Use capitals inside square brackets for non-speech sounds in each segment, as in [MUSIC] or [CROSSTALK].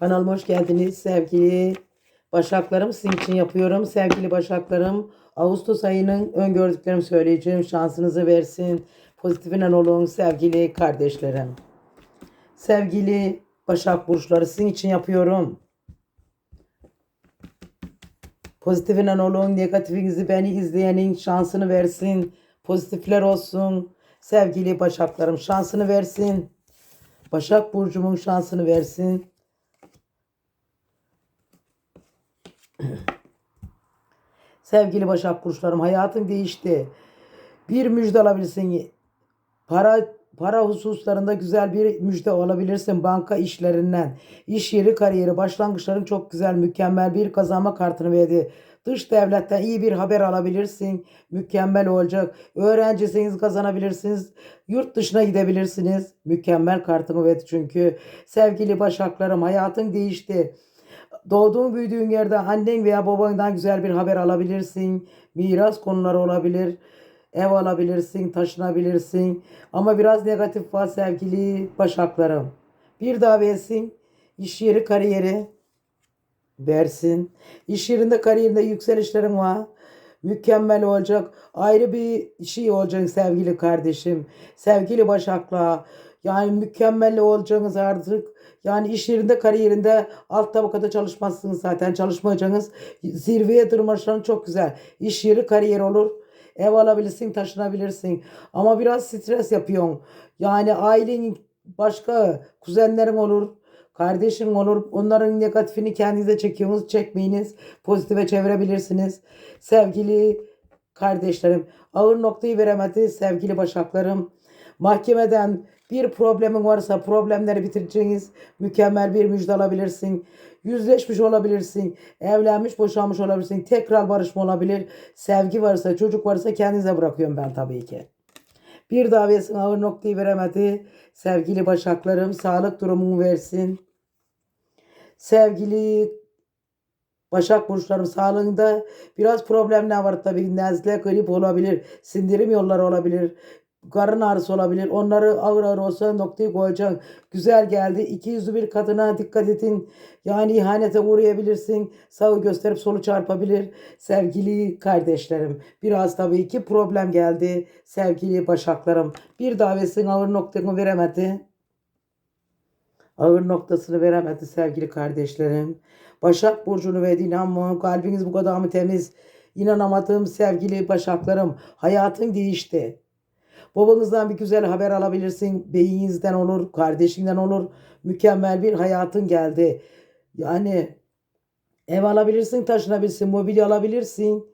Kanalıma hoş geldiniz sevgili Başaklarım. Sizin için yapıyorum. Sevgili Başaklarım, Ağustos ayının öngördüklerimi söyleyeceğim. Şansınızı versin. Pozitifinden olun sevgili kardeşlerim. Sevgili Başak Burçları sizin için yapıyorum. Pozitifinden olun. Negatifinizi beni izleyenin şansını versin. Pozitifler olsun. Sevgili Başaklarım şansını versin. Başak Burcu'mun şansını versin. [CLEARS THROAT] Sevgili Başak Burçlarım hayatın değişti. Bir müjde alabilirsin. Para para hususlarında güzel bir müjde alabilirsin banka işlerinden. İş yeri, kariyeri, başlangıçların çok güzel, mükemmel bir kazanma kartını verdi. Dış devletten iyi bir haber alabilirsin. Mükemmel olacak. Öğrencisiniz kazanabilirsiniz. Yurt dışına gidebilirsiniz. Mükemmel kartını verdi çünkü. Sevgili Başaklarım hayatın değişti. Doğduğun büyüdüğün yerde annen veya babandan güzel bir haber alabilirsin. Miras konuları olabilir. Ev alabilirsin, taşınabilirsin. Ama biraz negatif var sevgili başaklarım. Bir daha versin. İş yeri, kariyeri versin. İş yerinde, kariyerinde yükselişlerin var. Mükemmel olacak. Ayrı bir şey olacak sevgili kardeşim. Sevgili başakla. Yani mükemmel olacaksınız artık. Yani iş yerinde, kariyerinde alt tabakada çalışmazsınız zaten. Çalışmayacaksınız. Zirveye tırmanışların çok güzel. İş yeri, kariyer olur. Ev alabilirsin, taşınabilirsin. Ama biraz stres yapıyorsun. Yani ailenin başka kuzenlerin olur. Kardeşin olur. Onların negatifini kendinize çekiyorsunuz. Çekmeyiniz. Pozitife çevirebilirsiniz. Sevgili kardeşlerim. Ağır noktayı veremedi sevgili başaklarım. Mahkemeden bir problemin varsa problemleri bitireceğiniz mükemmel bir müjde alabilirsin. Yüzleşmiş olabilirsin. Evlenmiş, boşanmış olabilirsin. Tekrar barışma olabilir. Sevgi varsa, çocuk varsa kendinize bırakıyorum ben tabii ki. Bir davetsin ağır noktayı veremedi. Sevgili başaklarım sağlık durumumu versin. Sevgili Başak burçlarım sağlığında biraz problemler var tabii. Nezle, grip olabilir. Sindirim yolları olabilir. Karın ağrısı olabilir. Onları ağır ağır olsa noktayı koyacaksın. Güzel geldi. İki yüzlü bir kadına dikkat edin. Yani ihanete uğrayabilirsin. Sağı gösterip solu çarpabilir. Sevgili kardeşlerim. Biraz tabii ki problem geldi. Sevgili başaklarım. Bir davetsin ağır noktasını veremedi. Ağır noktasını veremedi sevgili kardeşlerim. Başak Burcu'nu ve inanmam. Kalbiniz bu kadar mı temiz? İnanamadım sevgili başaklarım. Hayatın değişti. Babanızdan bir güzel haber alabilirsin. Beyinizden olur, kardeşinden olur. Mükemmel bir hayatın geldi. Yani ev alabilirsin, taşınabilirsin, mobilya alabilirsin.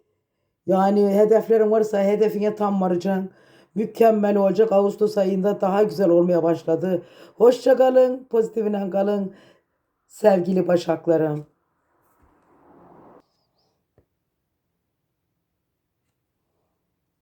Yani hedeflerin varsa hedefine tam varacaksın. Mükemmel olacak. Ağustos ayında daha güzel olmaya başladı. Hoşça kalın, pozitifine kalın. Sevgili başaklarım.